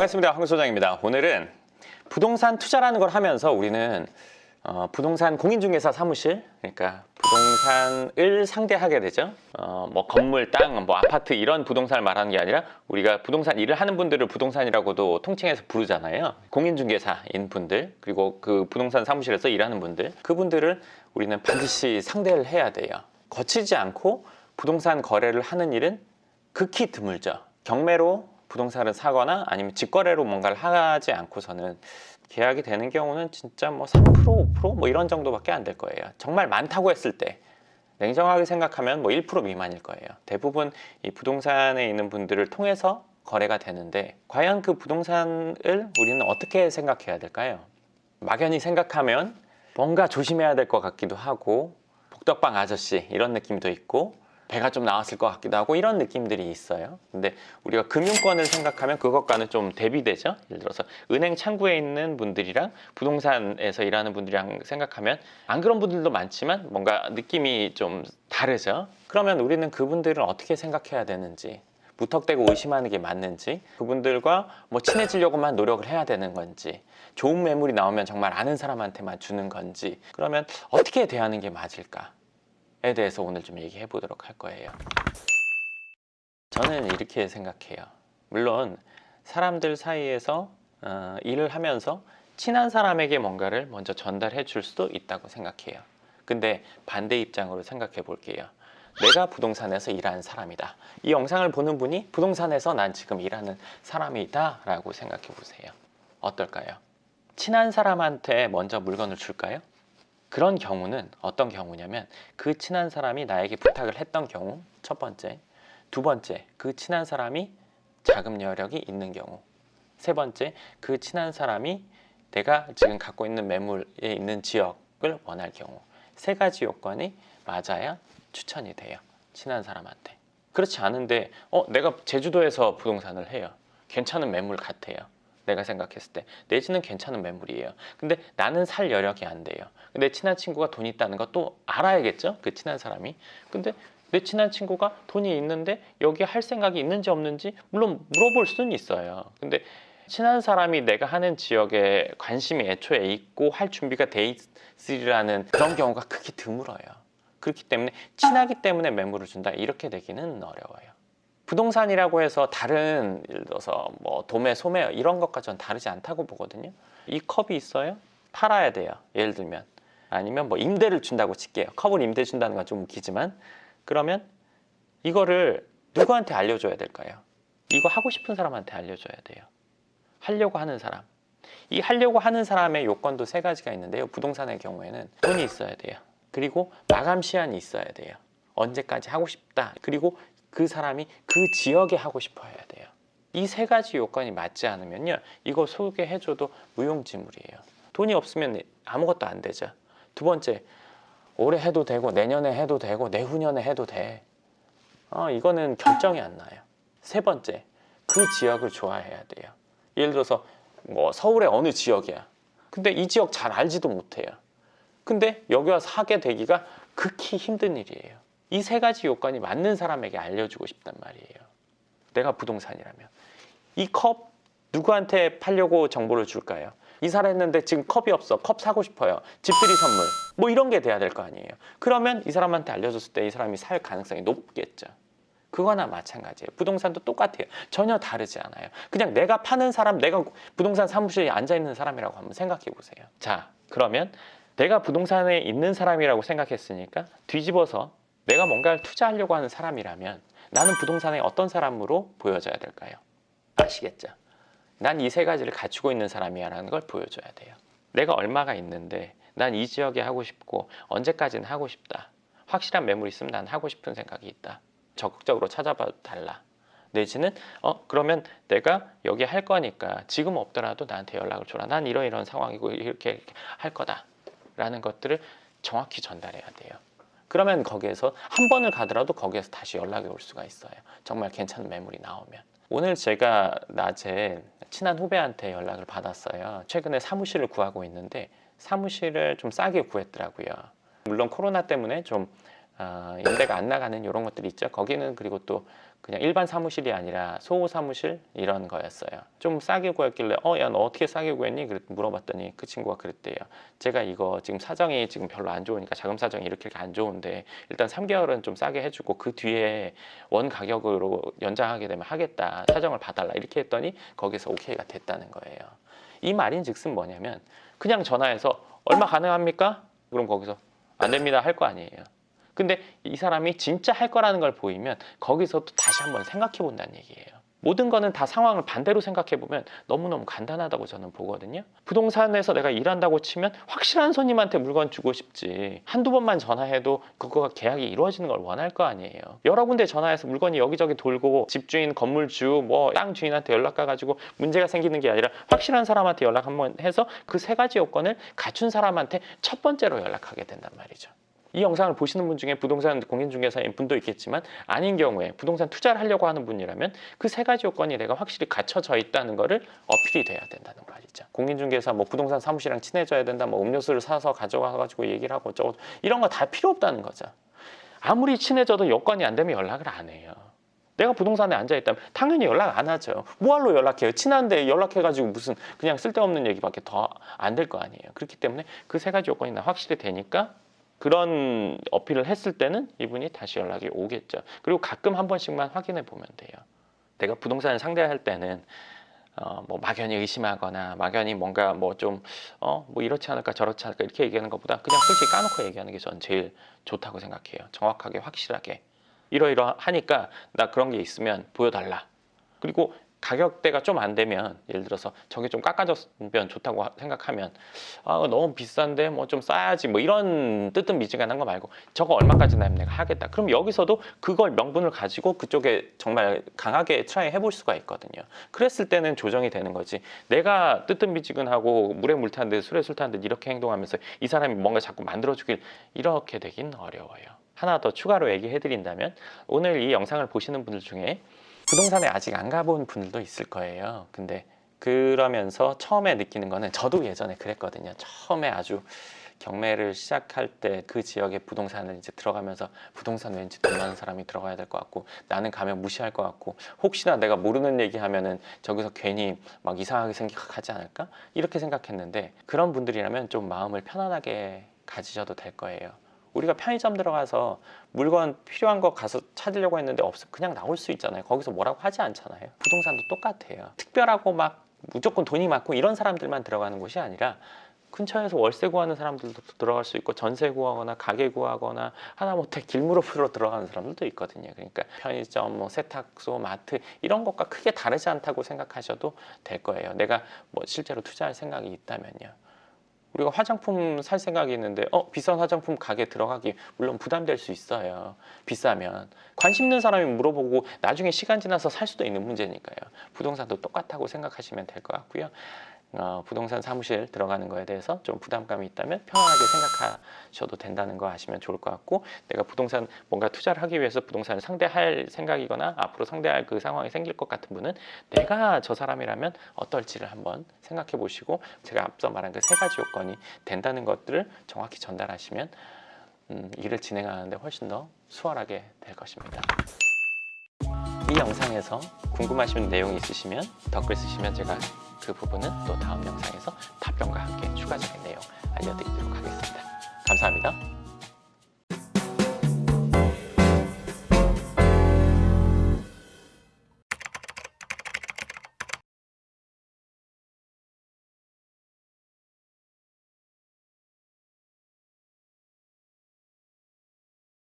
반갑습니다. 황 소장입니다. 오늘은 부동산 투자라는 걸 하면서 우리는 어, 부동산 공인중개사 사무실, 그러니까 부동산을 상대하게 되죠. 어, 뭐 건물, 땅, 뭐 아파트 이런 부동산을 말하는 게 아니라 우리가 부동산 일을 하는 분들을 부동산이라고도 통칭해서 부르잖아요. 공인중개사인 분들 그리고 그 부동산 사무실에서 일하는 분들 그분들을 우리는 반드시 상대를 해야 돼요. 거치지 않고 부동산 거래를 하는 일은 극히 드물죠. 경매로 부동산을 사거나 아니면 직거래로 뭔가를 하지 않고서는 계약이 되는 경우는 진짜 뭐 3% 5%뭐 이런 정도밖에 안 될 거예요. 정말 많다고 했을 때 냉정하게 생각하면 뭐 1% 미만일 거예요. 대부분 이 부동산에 있는 분들을 통해서 거래가 되는데 과연 그 부동산을 우리는 어떻게 생각해야 될까요? 막연히 생각하면 뭔가 조심해야 될 것 같기도 하고 복덕방 아저씨 이런 느낌도 있고 배가 좀 나왔을 것 같기도 하고 이런 느낌들이 있어요. 근데 우리가 금융권을 생각하면 그것과는 좀 대비되죠. 예를 들어서 은행 창구에 있는 분들이랑 부동산에서 일하는 분들이랑 생각하면 안 그런 분들도 많지만 뭔가 느낌이 좀 다르죠. 그러면 우리는 그분들을 어떻게 생각해야 되는지 무턱대고 의심하는 게 맞는지 그분들과 뭐 친해지려고만 노력을 해야 되는 건지 좋은 매물이 나오면 정말 아는 사람한테만 주는 건지 그러면 어떻게 대하는 게 맞을까? 에 대해서 오늘 좀 얘기해 보도록 할 거예요. 저는 이렇게 생각해요. 물론 사람들 사이에서 어, 일을 하면서 친한 사람에게 뭔가를 먼저 전달해 줄 수도 있다고 생각해요. 근데 반대 입장으로 생각해 볼게요. 내가 부동산에서 일하는 사람이다. 이 영상을 보는 분이 부동산에서 난 지금 일하는 사람이다 라고 생각해 보세요. 어떨까요? 친한 사람한테 먼저 물건을 줄까요? 그런 경우는 어떤 경우냐면 그 친한 사람이 나에게 부탁을 했던 경우 첫 번째. 두 번째 그 친한 사람이 자금 여력이 있는 경우. 세 번째 그 친한 사람이 내가 지금 갖고 있는 매물에 있는 지역을 원할 경우. 세 가지 요건이 맞아야 추천이 돼요 친한 사람한테. 그렇지 않은데 어 내가 제주도에서 부동산을 해요. 괜찮은 매물 같아요 내가 생각했을 때 내지는 괜찮은 매물이에요. 근데 나는 살 여력이 안 돼요. 근데 친한 친구가 돈 있다는 것도 알아야겠죠? 그 친한 사람이. 근데 내 친한 친구가 돈이 있는데 여기 할 생각이 있는지 없는지 물론 물어볼 수는 있어요. 근데 친한 사람이 내가 하는 지역에 관심이 애초에 있고 할 준비가 돼 있으리라는 그런 경우가 크게 드물어요. 그렇기 때문에 친하기 때문에 매물을 준다 이렇게 되기는 어려워요. 부동산이라고 해서 다른 예를 들어서 뭐 도매, 소매 이런 것과 전 다르지 않다고 보거든요. 이 컵이 있어요? 팔아야 돼요. 예를 들면 아니면 뭐 임대를 준다고 칠게요. 컵을 임대 준다는 건 좀 웃기지만 그러면 이거를 누구한테 알려줘야 될까요? 이거 하고 싶은 사람한테 알려줘야 돼요. 하려고 하는 사람. 이 하려고 하는 사람의 요건도 세 가지가 있는데요. 부동산의 경우에는 돈이 있어야 돼요. 그리고 마감 시한이 있어야 돼요. 언제까지 하고 싶다. 그리고 그 사람이 그 지역에 하고 싶어 해야 돼요. 이 세 가지 요건이 맞지 않으면요. 이거 소개해줘도 무용지물이에요. 돈이 없으면 아무것도 안 되죠. 두 번째, 올해 해도 되고 내년에 해도 되고 내후년에 해도 돼. 어, 이거는 결정이 안 나요. 세 번째, 그 지역을 좋아해야 돼요. 예를 들어서 뭐 서울의 어느 지역이야. 근데 이 지역 잘 알지도 못해요. 근데 여기 와서 하게 되기가 극히 힘든 일이에요. 이 세 가지 요건이 맞는 사람에게 알려주고 싶단 말이에요. 내가 부동산이라면. 이 컵 누구한테 팔려고 정보를 줄까요? 이사를 했는데 지금 컵이 없어. 컵 사고 싶어요. 집들이 선물. 뭐 이런 게 돼야 될 거 아니에요. 그러면 이 사람한테 알려줬을 때 이 사람이 살 가능성이 높겠죠. 그거나 마찬가지예요. 부동산도 똑같아요. 전혀 다르지 않아요. 그냥 내가 파는 사람, 내가 부동산 사무실에 앉아 있는 사람이라고 한번 생각해 보세요. 자, 그러면 내가 부동산에 있는 사람이라고 생각했으니까 뒤집어서 내가 뭔가를 투자하려고 하는 사람이라면 나는 부동산에 어떤 사람으로 보여져야 될까요? 아시겠죠? 난 이 세 가지를 갖추고 있는 사람이야 라는 걸 보여줘야 돼요. 내가 얼마가 있는데 난 이 지역에 하고 싶고 언제까지는 하고 싶다. 확실한 매물 있으면 난 하고 싶은 생각이 있다. 적극적으로 찾아봐도 달라. 내지는 어 그러면 내가 여기 할 거니까 지금 없더라도 나한테 연락을 줘라. 난 이런 상황이고 이렇게, 이렇게 할 거다 라는 것들을 정확히 전달해야 돼요. 그러면 거기에서 한 번을 가더라도 거기에서 다시 연락이 올 수가 있어요. 정말 괜찮은 매물이 나오면. 오늘 제가 낮에 친한 후배한테 연락을 받았어요. 최근에 사무실을 구하고 있는데 사무실을 좀 싸게 구했더라고요. 물론 코로나 때문에 좀 아, 임대가 안 나가는 이런 것들이 있죠. 거기는 그리고 또 그냥 일반 사무실이 아니라 소호 사무실 이런 거였어요. 좀 싸게 구했길래 어 야 너 어떻게 싸게 구했니? 그랬 물어봤더니 그 친구가 그랬대요. 제가 이거 지금 사정이 지금 별로 안 좋으니까 자금 사정이 이렇게 안 좋은데 일단 3개월은 좀 싸게 해주고 그 뒤에 원 가격으로 연장하게 되면 하겠다 사정을 봐달라 이렇게 했더니 거기서 오케이가 됐다는 거예요. 이 말인 즉슨 뭐냐면 그냥 전화해서 얼마 가능합니까? 그럼 거기서 안 됩니다 할 거 아니에요. 근데 이 사람이 진짜 할 거라는 걸 보이면 거기서 또 다시 한번 생각해 본다는 얘기예요. 모든 거는 다 상황을 반대로 생각해 보면 너무너무 간단하다고 저는 보거든요. 부동산에서 내가 일한다고 치면 확실한 손님한테 물건 주고 싶지. 한두 번만 전화해도 그거가 계약이 이루어지는 걸 원할 거 아니에요. 여러 군데 전화해서 물건이 여기저기 돌고 집주인, 건물주, 뭐 땅 주인한테 연락 가 가지고 문제가 생기는 게 아니라 확실한 사람한테 연락 한번 해서 그 세 가지 요건을 갖춘 사람한테 첫 번째로 연락하게 된단 말이죠. 이 영상을 보시는 분 중에 부동산 공인중개사인 분도 있겠지만 아닌 경우에 부동산 투자를 하려고 하는 분이라면 그 세 가지 요건이 내가 확실히 갖춰져 있다는 거를 어필이 돼야 된다는 말이죠. 공인중개사 뭐 부동산 사무실이랑 친해져야 된다, 뭐 음료수를 사서 가져가 가지고 얘기를 하고 저거 이런 거 다 필요 없다는 거죠. 아무리 친해져도 여건이 안 되면 연락을 안 해요. 내가 부동산에 앉아 있다면 당연히 연락 안 하죠. 뭐하러 연락해요? 친한데 연락해가지고 무슨 그냥 쓸데없는 얘기밖에 더 안 될 거 아니에요. 그렇기 때문에 그 세 가지 요건이 나 확실히 되니까 그런 어필을 했을 때는 이분이 다시 연락이 오겠죠. 그리고 가끔 한 번씩만 확인해 보면 돼요. 내가 부동산을 상대할 때는 어, 뭐 막연히 의심하거나 막연히 뭔가 뭐 좀어뭐 이렇지 않을까 저렇지 않을까 이렇게 얘기하는 것보다 그냥 솔직히 까놓고 얘기하는 게전 제일 좋다고 생각해요. 정확하게 확실하게 이러이러하니까 나 그런 게 있으면 보여달라. 그리고 가격대가 좀 안 되면 예를 들어서 저게 좀 깎아줬으면 좋다고 하- 생각하면 아 너무 비싼데 뭐 좀 싸야지 뭐 이런 뜨뜻 미지근한 거 말고 저거 얼마까지 나면 내가 하겠다. 그럼 여기서도 그걸 명분을 가지고 그쪽에 정말 강하게 트라이 해볼 수가 있거든요. 그랬을 때는 조정이 되는 거지. 내가 뜨뜻 미지근하고 물에 물 타는 듯 술에 술 타는 듯 이렇게 행동하면서 이 사람이 뭔가 자꾸 만들어주길 이렇게 되긴 어려워요. 하나 더 추가로 얘기해 드린다면 오늘 이 영상을 보시는 분들 중에 부동산에 아직 안 가본 분들도 있을 거예요. 근데 그러면서 처음에 느끼는 거는 저도 예전에 그랬거든요. 처음에 아주 경매를 시작할 때 그 지역에 부동산을 이제 들어가면서 부동산 왠지 돈 많은 사람이 들어가야 될 것 같고 나는 가면 무시할 것 같고 혹시나 내가 모르는 얘기 하면은 저기서 괜히 막 이상하게 생각하지 않을까 이렇게 생각했는데 그런 분들이라면 좀 마음을 편안하게 가지셔도 될 거예요. 우리가 편의점 들어가서 물건 필요한 거 가서 찾으려고 했는데 없어 그냥 나올 수 있잖아요. 거기서 뭐라고 하지 않잖아요. 부동산도 똑같아요. 특별하고 막 무조건 돈이 많고 이런 사람들만 들어가는 곳이 아니라 근처에서 월세 구하는 사람들도 들어갈 수 있고 전세 구하거나 가게 구하거나 하다못해 길무릎으로 들어가는 사람들도 있거든요. 그러니까 편의점, 뭐 세탁소, 마트 이런 것과 크게 다르지 않다고 생각하셔도 될 거예요. 내가 뭐 실제로 투자할 생각이 있다면요. 우리가 화장품 살 생각이 있는데 어 비싼 화장품 가게 들어가기 물론 부담될 수 있어요. 비싸면. 관심 있는 사람이 물어보고 나중에 시간 지나서 살 수도 있는 문제니까요. 부동산도 똑같다고 생각하시면 될 것 같고요 어, 부동산 사무실 들어가는 거에 대해서 좀 부담감이 있다면 편안하게 생각하셔도 된다는 거 아시면 좋을 것 같고 내가 부동산 뭔가 투자를 하기 위해서 부동산을 상대할 생각이거나 앞으로 상대할 그 상황이 생길 것 같은 분은 내가 저 사람이라면 어떨지를 한번 생각해 보시고 제가 앞서 말한 그 세 가지 요건이 된다는 것들을 정확히 전달하시면 음, 일을 진행하는데 훨씬 더 수월하게 될 것입니다. 이 영상에서 궁금하신 내용이 있으시면 댓글 쓰시면 제가 그 부분은 또 다음 영상에서 답변과 함께 추가적인 내용 알려드리도록 하겠습니다. 감사합니다.